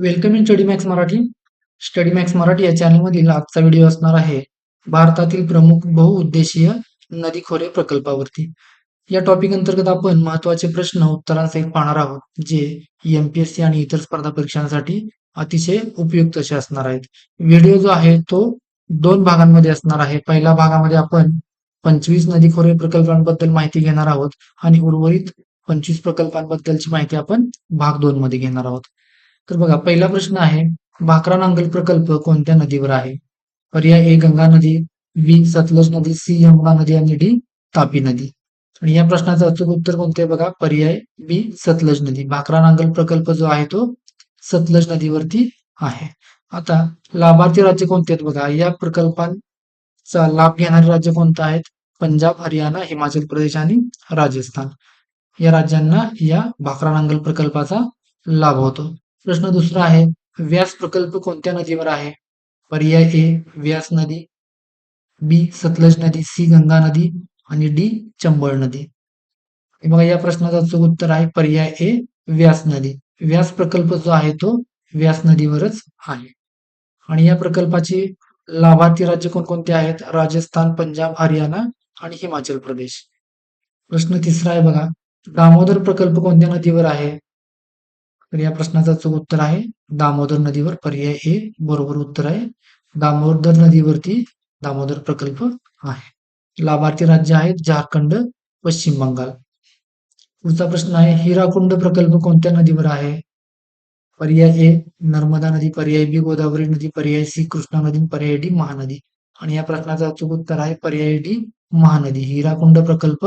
Welcome in study max Marathi. Study max Marathi या चॅनलमधील आजचा व्हिडिओ असणार आहे भारतातील प्रमुख बहुउद्देशीय नदी खोरे प्रकल्पावरती. या टॉपिक अंतर्गत आपण महत्त्वाचे प्रश्न उत्तरांसहित पाहणार आहोत जे एमपीएससी आणि इतर स्पर्धा परीक्षांसाठी अतिशय उपयुक्त असे असणार आहेत. व्हिडिओ जो आहे तो दोन भागांमध्ये असणार आहे. पहिल्या भागामध्ये आपण पंचवीस नदी खोरे प्रकल्पांबद्दल माहिती घेणार आहोत आणि उर्वरित पंचवीस प्रकल्पांबद्दलची माहिती आपण भाग दोन मध्ये घेणार आहोत. तर बघा पहिला प्रश्न आहे भाकरा नांगल प्रकल्प कोणत्या नदीवर आहे? पर्याय ए गंगा नदी बी सतलज नदी सी यमुना नदी आणि डी तापी नदी. आणि या प्रश्नाचं अचूक उत्तर कोणते बघा? पर्याय बी सतलज नदी. भाकरा नांगल प्रकल्प जो आहे तो सतलज नदीवरती आहे. आता लाभार्थी राज्य कोणते आहेत बघा? या प्रकल्पांचा लाभ घेणारे राज्य कोणतं आहेत? पंजाब हरियाणा हिमाचल प्रदेश आणि राजस्थान. या राज्यांना या भाकरा नांगल प्रकल्पाचा लाभ होतो. प्रश्न दुसरा आहे व्यास प्रकल्प कोणत्या नदीवर आहे? पर्याय ए व्यास नदी बी सतलज नदी सी गंगा नदी आणि डी चंबळ नदी. बघा या प्रश्नाचं अचूक उत्तर आहे पर्याय ए व्यास नदी. व्यास प्रकल्प जो आहे तो व्यास नदीवरच आहे. आणि या प्रकल्पाची लाभार्थी राज्य कोणकोणते आहेत? राजस्थान पंजाब हरियाणा आणि हिमाचल प्रदेश. प्रश्न तिसरा आहे बघा दामोदर प्रकल्प कोणत्या नदीवर आहे? तर या प्रश्नाचं अचूक उत्तर आहे दामोदर नदीवर पर्याय ए बरोबर उत्तर आहे. दामोदर नदीवरती दामोदर प्रकल्प आहे. लाभार्थी राज्य आहेत झारखंड पश्चिम बंगाल. पुढचा प्रश्न आहे हिराकुंड प्रकल्प कोणत्या नदीवर आहे? पर्याय ए नर्मदा नदी पर्याय बी गोदावरी नदी पर्याय सी कृष्णा नदी पर्याय डी महानदी. आणि या प्रश्नाचं अचूक उत्तर आहे पर्याय डी महानदी. हिराकुंड प्रकल्प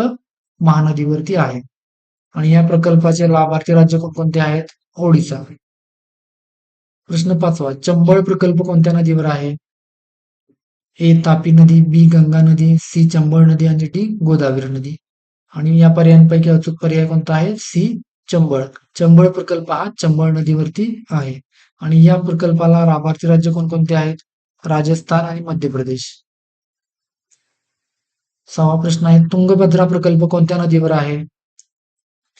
महानदीवरती आहे. आणि या प्रकल्पाचे लाभार्थी राज्य कोणकोणते आहेत? ओडिसा. प्रश्न पाचवा चंबळ प्रकल्प कोणत्या नदीवर आहे? ए तापी नदी बी गंगा नदी सी चंबळ नदी आणि डी गोदावरी नदी. आणि या पर्यायांपैकी अचूक पर्याय कोणता आहे? सी चंबळ. चंबळ प्रकल्प हा चंबळ नदीवरती आहे. आणि या प्रकल्पाला लाभार्थी राज्य कोणकोणते आहेत? राजस्थान आणि मध्य प्रदेश सहावा प्रश्न आहे तुंगभद्रा प्रकल्प कोणत्या नदीवर आहे?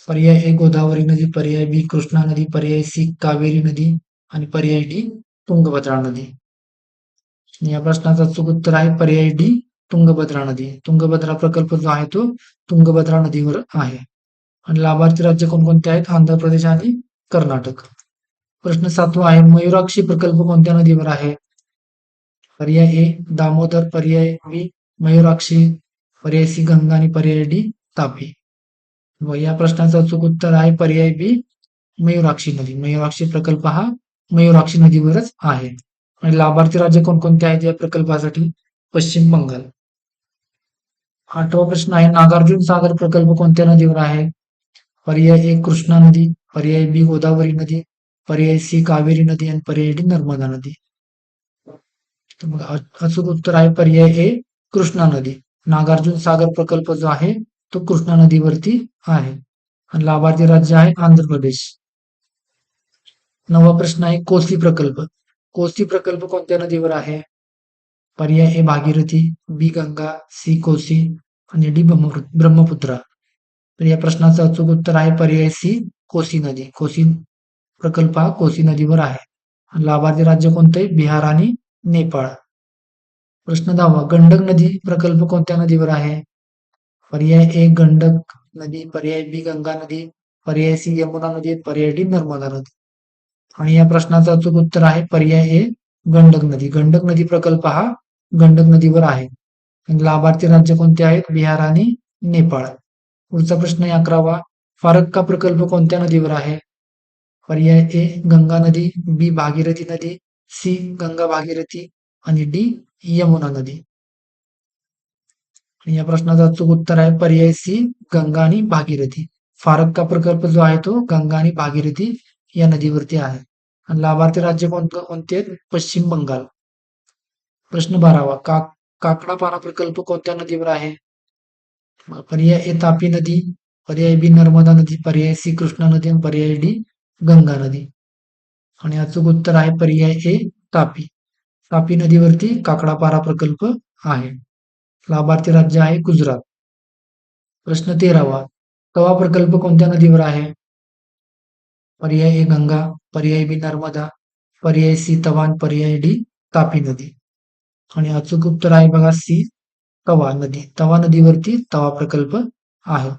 पर्याय ए गोदावरी नदी पर्याय बी कृष्णा नदी पर्याय सी कावेरी नदी आणि पर्याय डी तुंगभद्रा नदी. या प्रश्नाचा चुक उत्तर आहे पर्याय डी तुंगभद्रा नदी. तुंगभद्रा प्रकल्प जो आहे तो तुंगभद्रा नदीवर आहे. आणि लाभार्थी राज्य कोणकोणते आहेत? आंध्र प्रदेश आणि कर्नाटक. प्रश्न सातवा आहे मयुराक्षी प्रकल्प कोणत्या नदीवर आहे? पर्याय ए दामोदर पर्याय बी मयुराक्षी पर्याय सी गंगा आणि पर्याय डी तापी. व या प्रश्नाचं अचूक उत्तर आहे पर्याय बी मयुराक्षी नदी. मयुराक्षी प्रकल्प हा मयुराक्षी नदीवरच आहे. आणि लाभार्थी राज्य कोणकोणते आहेत या प्रकल्पासाठी? पश्चिम बंगाल. आठवा प्रश्न आहे नागार्जुन सागर प्रकल्प कोणत्या नदीवर आहे? पर्याय ए कृष्णा नदी. पर्याय बी गोदावरी नदी. पर्याय सी कावेरी नदी. आणि पर्याय डी नर्मदा नदी. अचूक उत्तर आहे पर्याय ए कृष्णा नदी. नागार्जुन सागर प्रकल्प जो आहे तो कृष्णा नदीवरती आहे. आणि लाभार्थी राज्य आहे आंध्र प्रदेश. नवा प्रश्न आहे कोसी प्रकल्प. कोसी प्रकल्प कोणत्या नदीवर आहे? पर्याय हे भागीरथी बी गंगा सी कोसी आणि डी ब्रह्मपुत्रा तर या प्रश्नाचं अचूक उत्तर आहे पर्याय सी कोसी नदी. कोसी प्रकल्प हा कोसी नदीवर आहे. लाभार्थी राज्य कोणते बिहार आणि नेपाळ. प्रश्न दहावा गंडक नदी प्रकल्प कोणत्या नदीवर आहे? पर्याय ए गंडक नदी पर्याय बी गंगा नदी पर्याय सी यमुना नदी पर्याय डी नर्मदा नदी. आणि या प्रश्नाचं अचूक उत्तर आहे पर्याय ए गंडक नदी. गंडक नदी प्रकल्प हा गंडक नदीवर आहे. लाभार्थी राज्य कोणते आहेत? बिहार आणि नेपाळ. पुढचा प्रश्न अकरावा. फारक्का प्रकल्प कोणत्या नदीवर आहे? पर्याय ए गंगा नदी बी भागीरथी नदी सी गंगा भागीरथी आणि डी यमुना नदी. आणि या प्रश्नाचा अचूक उत्तर आहे पर्याय सी गंगा आणि भागीरथी. फारक्का प्रकल्प जो आहे तो गंगा आणि भागीरथी या नदीवरती आहे. आणि लाभार्थी राज्य कोणतं? कोणते? आहेत पश्चिम बंगाल. प्रश्न बारावा का काकडापारा प्रकल्प कोणत्या नदीवर आहे? पर्याय ए तापी नदी पर्याय बी नर्मदा नदी पर्याय सी कृष्णा नदी आणि पर्याय डी गंगा नदी. आणि अचूक उत्तर आहे पर्याय ए तापी. तापी नदीवरती काकडापारा प्रकल्प आहे. लाभार्थी राज्य आहे गुजरात. प्रश्न तेरावा तवा प्रकल्प कोणत्या नदीवर आहे? पर्याय ए गंगा पर्याय बी नर्मदा पर्याय सी तवान पर्याय डी तापी नदी. आणि अचूक उत्तर आहे बघा सी तवा नदी. तवा नदीवरती तवा प्रकल्प आहे.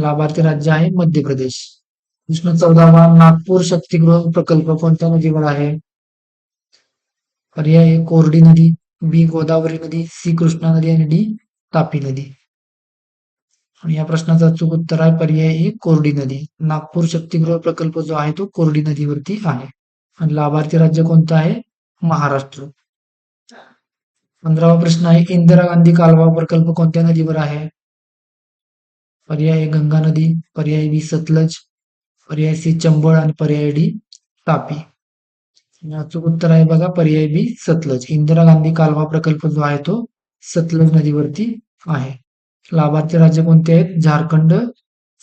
लाभार्थी राज्य आहे मध्य प्रदेश. प्रश्न चौदावा नागपूर शक्तिगृह प्रकल्प कोणत्या नदीवर आहे? पर्याय कोरडी नदी बी गोदावरी नदी सी कृष्णा नदी आणि डी तापी नदी. आणि या प्रश्नाचा अचूक उत्तर आहे पर्याय ए कोरडी नदी. नागपूर शक्तिगृह प्रकल्प जो आहे तो कोरडी नदीवरती आहे. आणि लाभार्थी राज्य कोणतं आहे? महाराष्ट्र. पंधरावा प्रश्न आहे इंदिरा गांधी कालवा प्रकल्प कोणत्या नदीवर आहे? पर्याय गंगा नदी पर्याय बी सतलज पर्याय सी चंबळ आणि पर्याय डी तापी. अचूक उत्तर आहे बघा पर्याय बी सतलज. इंदिरा गांधी कालवा प्रकल्प जो आहे तो सतलज नदीवरती आहे. लाभार्थी राज्य कोणते आहेत? झारखंड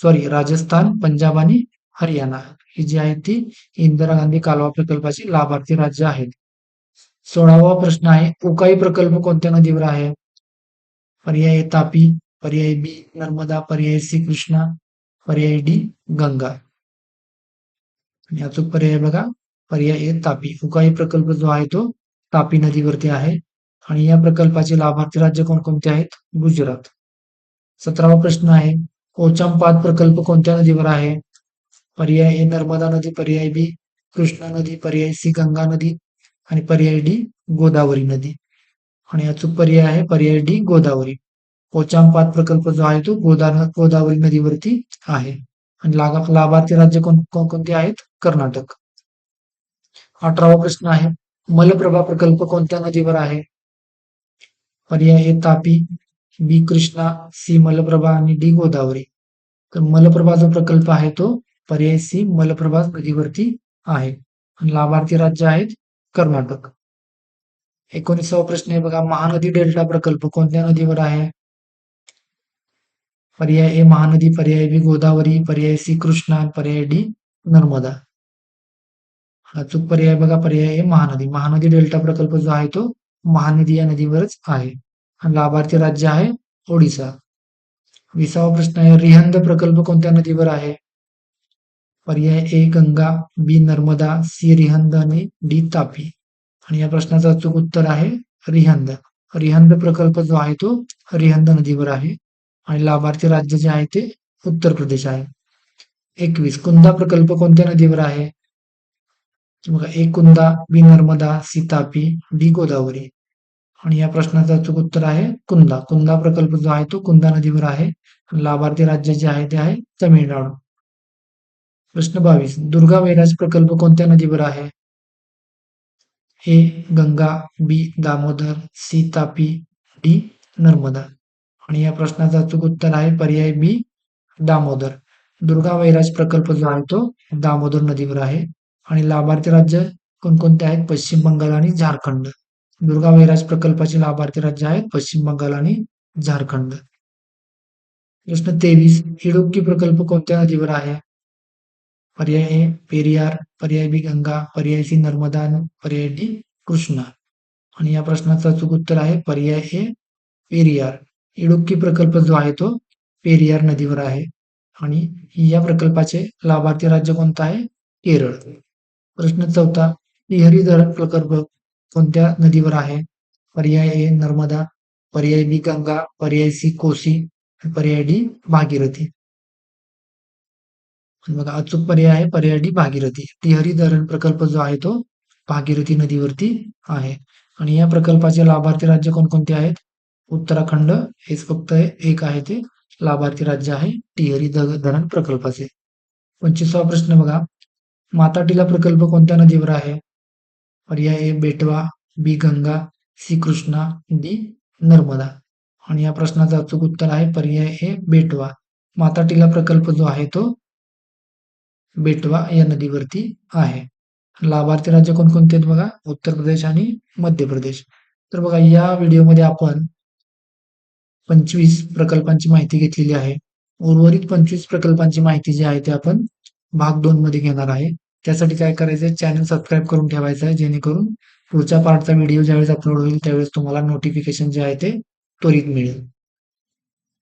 सॉरी राजस्थान पंजाब आणि हरियाणा. ही जी आहे ती इंदिरा गांधी कालवा प्रकल्पाची लाभार्थी राज्य आहेत. सोळावा प्रश्न आहे उकाई प्रकल्प कोणत्या नदीवर आहे? पर्याय तापी पर्याय बी नर्मदा पर्याय सी कृष्णा पर्याय डी गंगा. आणि अचूक पर्याय बघा पर्याय ए तापी उकाई प्रकल्प जो आहे तो तापी नदीवरती आहे. आणि या प्रकल्पाचे लाभार्थी राज्य कोणकोणते आहेत? गुजरात. सतरावा प्रश्न आहे ओचांपाद प्रकल्प कोणत्या नदीवर आहे? पर्याय ए नर्मदा नदी पर्याय बी कृष्णा नदी पर्याय सी गंगा नदी आणि पर्याय डी गोदावरी नदी. आणि अचूक पर्याय आहे पर्याय डी गोदावरी. पोचांपाद प्रकल्प जो आहे तो गोदा गोदावरी नदीवरती आहे. आणि लाभार्थी राज्य कोण कोण- कोणते आहेत? कर्नाटक. अठरावा प्रश्न आहे. मलप्रभा प्रकल्प कोणत्या नदीवर आहे? पर्याय A Tapi B Krishna C Malaprabha आणि डी गोदावरी. तर मलप्रभा जो प्रकल्प आहे तो पर्याय सी मलप्रभा नदीवरती आहे. आणि लाभार्थी राज्य आहेत कर्नाटक. एकोणीसावा प्रश्न आहे बघा महानदी डेल्टा प्रकल्प कोणत्या नदीवर आहे? पर्याय ए महानदी पर्याय बी गोदावरी पर्याय सी कृष्णा पर्याय डी नर्मदा. अचूक पर्याय बघा पर्याय आहे महानदी. महानदी डेल्टा प्रकल्प जो आहे तो महानदी या नदीवरच आहे. आणि लाभार्थी राज्य आहे ओडिसा. विसावा प्रश्न आहे रिहंद प्रकल्प कोणत्या नदीवर आहे? पर्याय A Ganga B Narmada C Rihand आणि डी तापी. आणि या प्रश्नाचं अचूक उत्तर आहे रिहंद. रिहंद प्रकल्प जो आहे तो रिहंद नदीवर आहे. आणि लाभार्थी राज्य जे आहे ते उत्तर प्रदेश आहे. एकवीस कुंदा प्रकल्प कोणत्या नदीवर आहे? बघा एकुंदा कुंदा बी नर्मदा सीतापी डी गोदावरी आणि या प्रश्नाचं अचूक उत्तर आहे कुंदा. कुंदा प्रकल्प जो आहे तो कुंदा नदीवर आहे. लाभार्थी राज्य जे आहे ते आहे तमिळनाडू. प्रश्न बावीस. दुर्गा वैराज प्रकल्प कोणत्या नदीवर आहे? A Ganga B Damodar C Tapi D Narmada. आणि या प्रश्नाचं अचूक उत्तर आहे पर्याय बी दामोदर. दुर्गा वैराज प्रकल्प जो आहे तो दामोदर नदीवर आहे. आणि लाभार्थी राज्य कोणकोणते आहेत? पश्चिम बंगाल आणि झारखंड. दुर्गा वैराज प्रकल्पाचे लाभार्थी राज्य आहेत पश्चिम बंगाल आणि झारखंड. प्रश्न तेवीस. इडुक्की प्रकल्प कोणत्या नदीवर आहे? पर्याय ए पेरियार पर्याय बी गंगा पर्याय सी नर्मदा पर्याय डी कृष्णा. आणि या प्रश्नाचं अचूक उत्तर आहे पर्याय ए पेरियार. इडुक्की प्रकल्प जो आहे तो पेरियार नदीवर आहे. आणि या प्रकल्पाचे लाभार्थी राज्य कोणतं आहे? केरळ. प्रश्न चौथा टिहरी धरण प्रकल्प कोणत्या नदीवर आहे? पर्याय ए नर्मदा पर्याय बी गंगा पर्याय सी कोसी पर्याय डी भागीरथी. बघा अचूक पर्याय आहे पर्याय डी भागीरथी. टिहरी धरण प्रकल्प जो आहे तो भागीरथी नदीवरती आहे. आणि या प्रकल्पाचे लाभार्थी राज्य कोणकोणते आहेत? उत्तराखंड हेच फक्त एक आहे ते. लाभार्थी राज्य आहे टिहरी धरण प्रकल्पाचे. पंचवीसावा प्रश्न बघा. माताटीला प्रकल्प कोणत्या नदीवर आहे? पर्याय A Betwa B Ganga C Krishna D Narmada. आणि या प्रश्नाचं अचूक उत्तर आहे पर्याय ए बेटवा. माताटीला प्रकल्प जो आहे तो बेटवा या नदीवरती आहे. लाभार्थी राज्य कोणकोणते आहेत बघा? उत्तर प्रदेश आणि मध्य प्रदेश. तर बघा या व्हिडिओमध्ये आपण पंचवीस प्रकल्पांची माहिती घेतलेली आहे. उर्वरित पंचवीस प्रकल्पांची माहिती जी आहे ती आपण भाग दोन मध्ये घेणार आहे. त्यासाठी काय करायचंय? चॅनल सबस्क्राईब करून ठेवायचं आहे जेणेकरून पुढच्या पार्टचा व्हिडिओ ज्यावेळेस अपलोड होईल त्यावेळेस तुम्हाला नोटिफिकेशन जे आहे ते त्वरित मिळेल.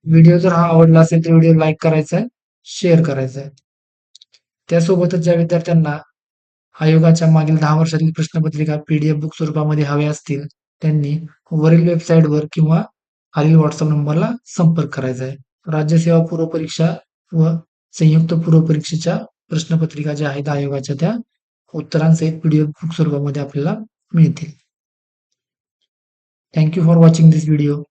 व्हिडिओ जर हा आवडला असेल तर व्हिडिओ लाईक करायचा आहे शेअर करायचा आहे. त्यासोबतच ज्या विद्यार्थ्यांना आयोगाच्या मागील दहा वर्षातील प्रश्नपत्रिका पीडीएफ बुक स्वरूपामध्ये हव्या असतील त्यांनी वरील वेबसाईटवर किंवा खालील व्हॉट्सअप नंबरला संपर्क करायचा आहे. राज्यसेवा पूर्व परीक्षा व संयुक्त पूर्व परीक्षेच्या प्रश्नपत्रिका ज्या आहेत आयोगाच्या त्या उत्तरांसहित पीडीएफ बुक स्वरूपामध्ये आपल्याला मिळतील. Thank you for watching this video